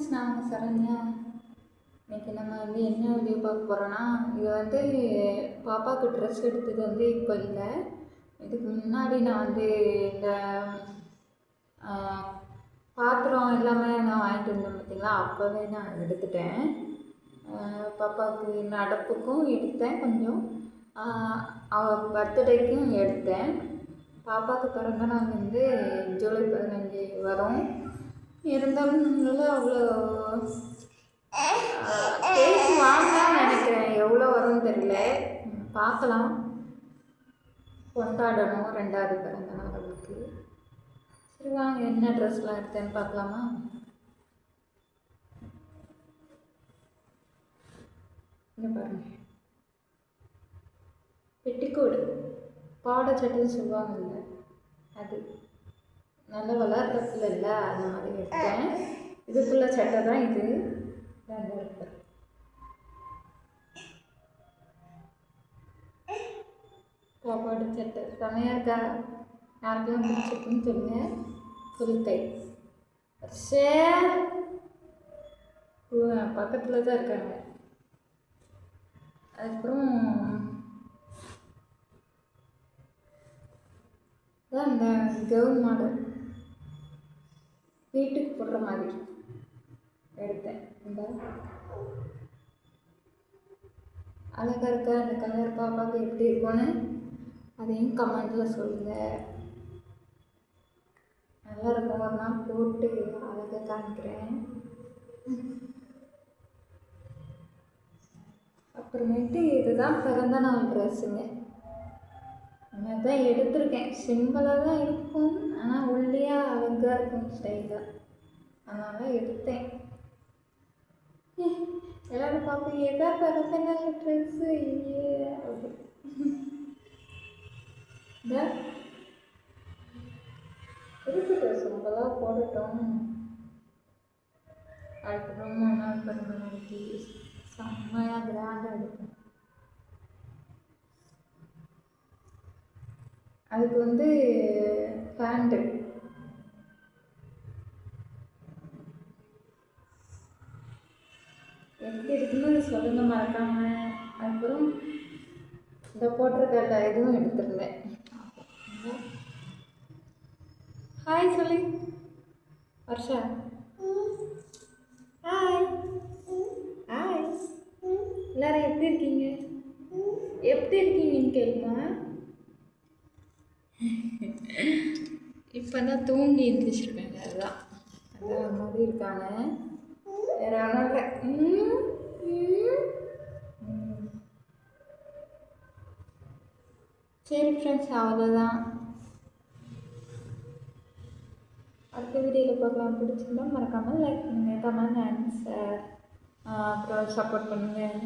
Friends நாங்கள் சரண்யா. இன்றைக்கி நம்ம வந்து என்ன வீடியோ பார்க்க போகிறோன்னா இது வந்து பாப்பாவுக்கு ட்ரெஸ் எடுத்தது வந்து இப்போ இல்லை. இதுக்கு முன்னாடி நான் வந்து இந்த பாத்திரம் எல்லாமே நான் வாங்கிட்டு வந்தேன் பார்த்திங்களா அப்போவே நான் எடுத்துட்டேன். பாப்பாவுக்கு நடப்புக்கும் எடுத்தேன் கொஞ்சம். அவள் அவ பர்த்டேக்கும் எடுத்தேன். பாப்பாவுக்கு பிறந்த நாள் வந்து ஜூலை பதினஞ்சு வரும். இருந்தாலும் நம்மளால அவ்வளோ கேக் வாங்கலாம்னு நினைக்கிறேன். எவ்வளோ வரும்னு தெரியல. பார்க்கலாம். கொண்டாடணும். ரெண்டாவது பிறந்த நாள் அவளுக்கு சரி வாங்க. என்ன ட்ரெஸ்லாம் எடுத்தேன்னு பார்க்கலாமா? இங்கே பாருங்க. பெட்டிக்கோடு. பாவாடை சட்டைன்னு சொல்லுவாங்கல்ல அது. நல்ல வளர்ற இல்லை நான் மாதிரி எடுத்தேன். இதுக்குள்ள சட்டை தான் இது. ரெண்டு பாப்பாடு சட்டை. செமையாக இருக்கா? யாருக்கெல்லாம் பிடிச்சிருக்குன்னு சொல்லுங்க ஃபுல் கை சே பக்கத்தில் தான் இருக்காங்க. அதுக்கப்புறம் அதான் இந்த கவுன் மாடல். வீட்டுக்கு போடுற மாதிரி. எடுத்தேன். இந்த. அழகாக இருக்க? அந்த கலர் பாப்பாவுக்கு எப்படி இருக்கும்னு அதையும் கமெண்டில் சொல்லுங்கள் நல்லா இருக்கும். ஒரு நாள் போட்டு அழகாக காமிக்கிறேன். அப்புறமேட்டு இதுதான் பிறந்த நாள் ட்ரெஸ்ஸுங்க தான் எடுத்திருக்கேன். சிம்பிளாக தான் இருக்கும். ஆனால் ஒல்லியாக அழகாக இருக்கும் ஸ்டைலாக அதனால் எடுத்தேன். எல்லோரும் பார்ப்போம் எதா பிறந்த நாள் ட்ரெஸ்ஸு ஐயே அப்படி. இந்த. சிம்பிளாக போடட்டும் அதுக்கப்புறம் மூணாவது பிறந்த நாளைக்கு செம்ம அதுக்கு வந்து பேண்ட்டு எப்படி இருக்குன்னு சொல்லுங்க மறக்காம. அதுக்கப்புறம் இந்த போட்டிருக்க இதுவும் எடுத்திருந்தேன். ஹாய் சொல்லி. வர்ஷா. ஹாய் ஹாய் எல்லாரும் எப்படி இருக்கீங்க? எப்படி இருக்கீங்கன்னு கேளுமா. இப்போ தான் தூங்கி எழுந்திரிச்சிருக்காங்க அதுதான் அதான் மாதிரி இருக்காங்க. வேற ஒன்றும் இல்லை. சரி ஃப்ரெண்ட்ஸ் அவ்வளோதான் அடுத்த வீடியோவில் பார்க்கலாம். பிடிச்சிருந்தா மறக்காமல் லைக் பண்ணுங்கள் கமெண்ட் ஆன்சர் அப்புறம் சப்போர்ட் பண்ணுங்கள்